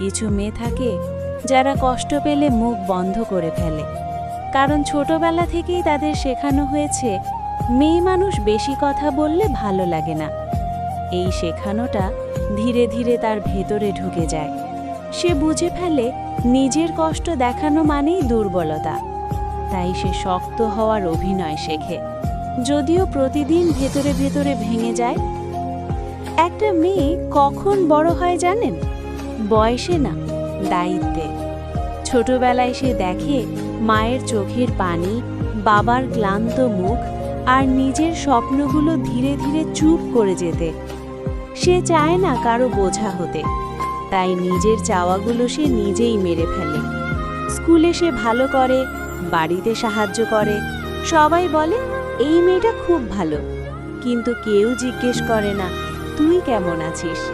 কিছু মেয়ে থাকে যারা কষ্ট পেলে মুখ বন্ধ করে ফেলে। কারণ ছোটবেলা থেকেই তাদের শেখানো হয়েছে, মেয়ে মানুষ বেশি কথা বললে ভালো লাগে না। এই শেখানোটা ধীরে ধীরে তার ভেতরে ঢুকে যায়। সে বুঝে ফেলে নিজের কষ্ট দেখানো মানেই দুর্বলতা। তাই সে শক্ত হওয়ার অভিনয় শেখে। যদিও প্রতিদিন ভেতরে ভেতরে ভেঙে যায়। একটা মেয়ে কখন বড় হয় জানেন? বয়সে না, দায়িত্বে। ছোটবেলায় সে দেখে মায়ের চোখের পানি, বাবার ক্লান্ত মুখ আর নিজের স্বপ্নগুলো ধীরে ধীরে চুপ করে যেতে। সে চায় না কারও বোঝা হতে। তাই নিজের চাওয়াগুলো সে নিজেই মেরে ফেলে। স্কুলে সে ভালো করে, বাড়িতে সাহায্য করে। সবাই বলে, এই মেয়েটা খুব ভালো। কিন্তু কেউ জিজ্ঞেস করে না, তুই কেমন আছিস?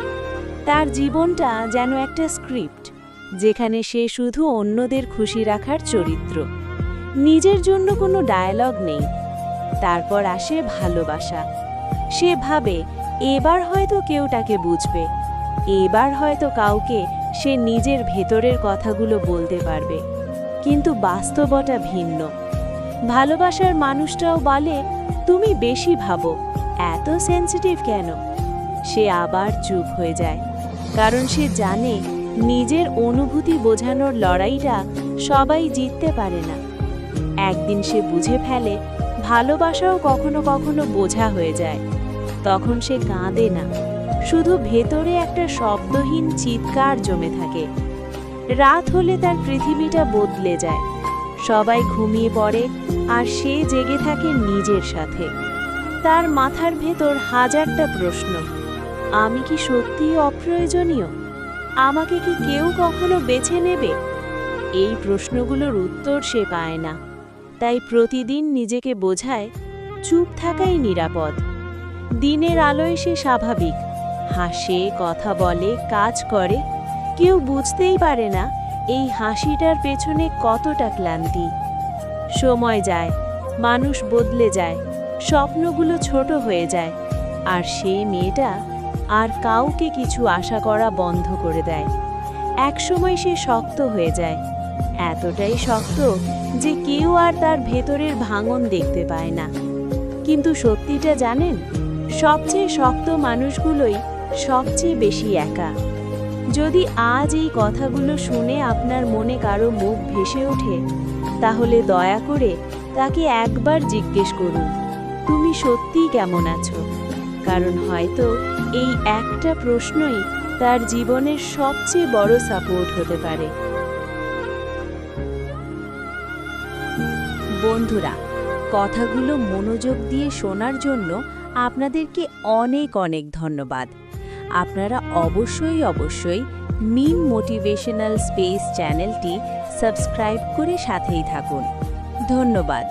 তার জীবনটা যেন একটা স্ক্রিপ্ট, যেখানে সে শুধু অন্যদের খুশি রাখার চরিত্র। নিজের জন্য কোনো ডায়ালগ নেই। তারপর আসে ভালোবাসা। সে ভাবে, এবার হয়তো কেউ তাকে বুঝবে। এবার হয়তো কাউকে সে নিজের ভেতরের কথাগুলো বলতে পারবে। কিন্তু বাস্তবতা ভিন্ন। ভালোবাসার মানুষটাও বলে, তুমি বেশি ভাবো, এত সেন্সিটিভ কেন? সে আবার চুপ হয়ে যায়। কারণ সে জানে নিজের অনুভূতি বোঝানোর লড়াইটা সবাই জিততে পারে না। একদিন সে বুঝে ফেলে ভালোবাসাও কখনো কখনো বোঝা হয়ে যায়। তখন সে কাঁদে না। শুধু ভেতরে একটা শব্দহীন চিৎকার জমে থাকে। রাত হলে তার পৃথিবীটা বদলে যায়। সবাই ঘুমিয়ে পড়ে আর সে জেগে থাকে নিজের সাথে। তার মাথার ভেতর হাজারটা প্রশ্ন। আমি কি সত্যিই অপ্রয়োজনীয়? আমাকে কি কেউ কখনো বেছে নেবে? এই প্রশ্নগুলোর উত্তর সে পায় না। তাই প্রতিদিন নিজেকে বোঝায়, চুপ থাকাই নিরাপদ। দিনের আলোয় সে স্বাভাবিক। হাসে, কথা বলে, কাজ করে। কেউ বুঝতেই পারে না এই হাসিটার পেছনে কতটা ক্লান্তি। সময় যায়, মানুষ বদলে যায়, স্বপ্নগুলো ছোট হয়ে যায়, আর সেই মেয়েটা আর কাউকে কিছু আশা করা বন্ধ করে দেয়। একসময় সে শক্ত হয়ে যায়। এতটাই শক্ত যে কেউ আর তার ভেতরের ভাঙন দেখতে পায় না। কিন্তু সত্যিটা জানেন? সবচেয়ে শক্ত মানুষগুলোই সবচেয়ে বেশি একা। যদি আজ এই কথাগুলো শুনে আপনার মনে কারও মুখ ভেসে ওঠে, তাহলে দয়া করে তাকে একবার জিজ্ঞেস করুন, তুমি সত্যিই কেমন আছো? কারণ হয়তো এই একটা প্রশ্নই তার জীবনের সবচেয়ে বড় সাপোর্ট হতে পারে। বন্ধুরা, কথাগুলো মনোযোগ দিয়ে শোনার জন্য আপনাদেরকে অনেক অনেক ধন্যবাদ। আপনারা অবশ্যই অবশ্যই মিম মোটিভেশনাল স্পেস চ্যানেলটি সাবস্ক্রাইব করে সাথেই থাকুন। ধন্যবাদ।